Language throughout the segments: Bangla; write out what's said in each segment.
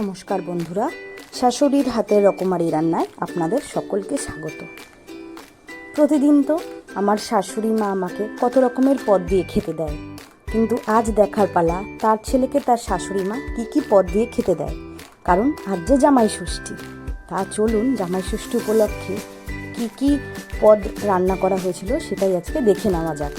নমস্কার বন্ধুরা, শাশুড়ির হাতের রকমারি রান্নায় আপনাদের সকলকে স্বাগত। প্রতিদিন তো আমার শাশুড়ি মা আমাকে কত রকমের পদ দিয়ে খেতে দেয়, কিন্তু আজ দেখার পালা তার ছেলেকে তার শাশুড়ি মা কী কী পদ দিয়ে খেতে দেয়, কারণ আজ যে জামাই ষষ্ঠী, তা চলুন জামাই ষষ্ঠী উপলক্ষে কী কী পদ রান্না করা হয়েছিল সেটাই আজকে দেখে নেওয়া যাক।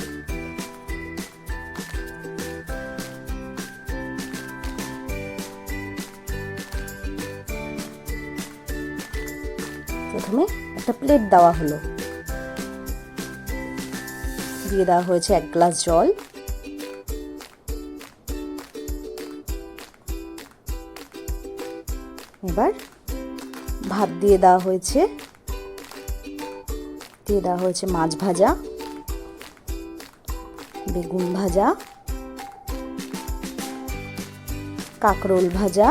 প্রথমে একটা প্লেট দেওয়া হলো। দিয়ে দেওয়া হয়েছে এক গ্লাস জল। এবার ভাত দিয়ে দেওয়া হয়েছে। দিয়ে দেওয়া হয়েছে মাছ ভাজা, বেগুন ভাজা, কাঁকরোল ভাজা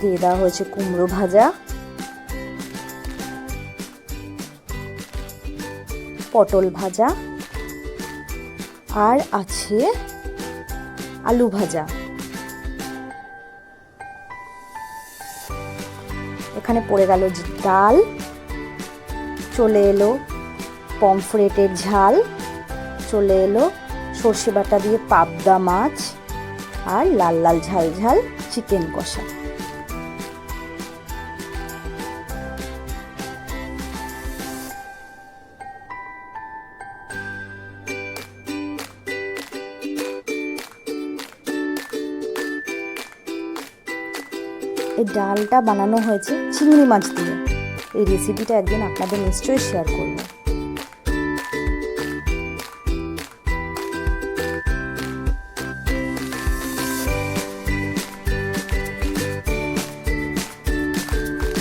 দিয়ে দেওয়া হয়েছে কুমড়ো ভাজা। পটল ভাজা। আর আছে আলু ভাজা। এখানে পড়ে গেল ডাল। চলে এলো পমফ্রেটের ঝাল। চলে এলো সর্ষে বাটা দিয়ে পাবদা মাছ। আর লাল লাল ঝাল ঝাল চিকেন কষা। এই ডালটা বানানো হয়েছে চিংড়ি মাছ দিয়ে। এই রেসিপিটা একদিন আপনাদের নিশ্চয়ই শেয়ার করব।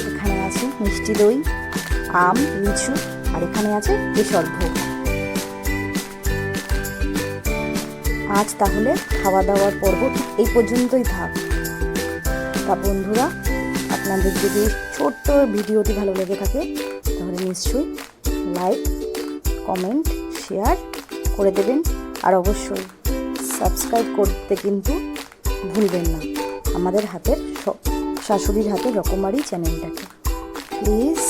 এখানে আছে মিষ্টি দই, আম, লিচু, আর এখানে আছে কেশর ভোগ। আজ তাহলে খাওয়া দাওয়ার পর্ব এই পর্যন্তই থাক। তা বন্ধুরা। আপনাদের যদি ছোট্ট ভিডিওটি ভালো লেগে থাকে, তাহলে নিশ্চয়ই লাইক, কমেন্ট, শেয়ার করে দেবেন। আর অবশ্যই সাবস্ক্রাইব করতে কিন্তু ভুলবেন না। আমাদের হাতের শাশুড়ির হাতে রকমারি চ্যানেলটাকে। প্লিজ